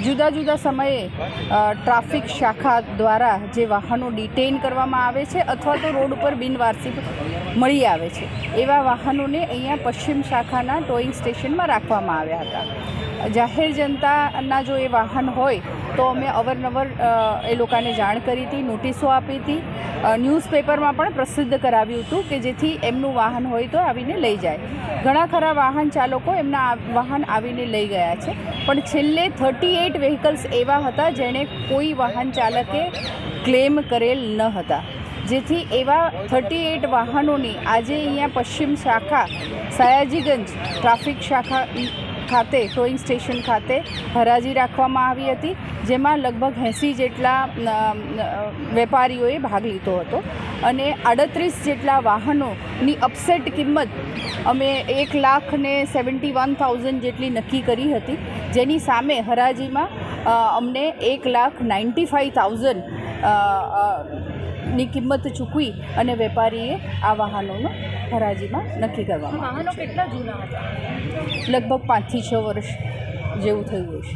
જુદા જુદા સમયે ટ્રાફિક શાખા દ્વારા જે વાહનો ડિટેઇન કરવામાં આવે છે અથવા તો રોડ ઉપર બિનવારસી મળી આવે છે. એવા વાહનોને અહીંયા પશ્ચિમ શાખાના ટોઈંગ સ્ટેશનમાં રાખવામાં આવ્યા હતા. જાહેર જનતાના જો એ વાહન હોય, તો અમે અવરનવર એ લોકોને જાણ કરી હતી, નોટિસો આપી હતી. ન્યૂઝપેપરમાં પણ પ્રસિદ્ધ કરાવ્યું હતું કે જેથી એમનું વાહન હોય તો આવીને લઈ જાય. ઘણા ખરા વાહન ચાલકો એમના વાહન આવીને લઈ ગયા છે. પણ છેલ્લે થર્ટી એઇટ વ્હીકલ્સ એવા હતા જેણે કોઈ વાહન ચાલકે ક્લેમ કરેલ ન હતા. જેથી એવા થર્ટી એઇટ વાહનોની આજે અહીંયા પશ્ચિમ શાખા સયાજીગંજ ટ્રાફિક શાખા ખાતે, ટોઈંગ સ્ટેશન ખાતે હરાજી રાખવામાં આવી હતી, જેમાં લગભગ એંસી જેટલા વેપારીઓએ ભાગ લીધો હતો. અને આડત્રીસ જેટલા વાહનોની અપસેટ કિંમત અમે એક લાખ ને સેવન્ટી વન થાઉઝન્ડ જેટલી નક્કી કરી હતી. જેની સામે હરાજીમાં અમને એક લાખ નાઇન્ટી ફાઇવ થાઉઝન્ડની કિંમત ચૂકવી અને વેપારીએ આ વાહનોનો હરાજીમાં નક્કી કરવામાં વાહનો કેટલા જૂના હતા? લગભગ પાંચથી છ વર્ષ જેવું થયું હશે.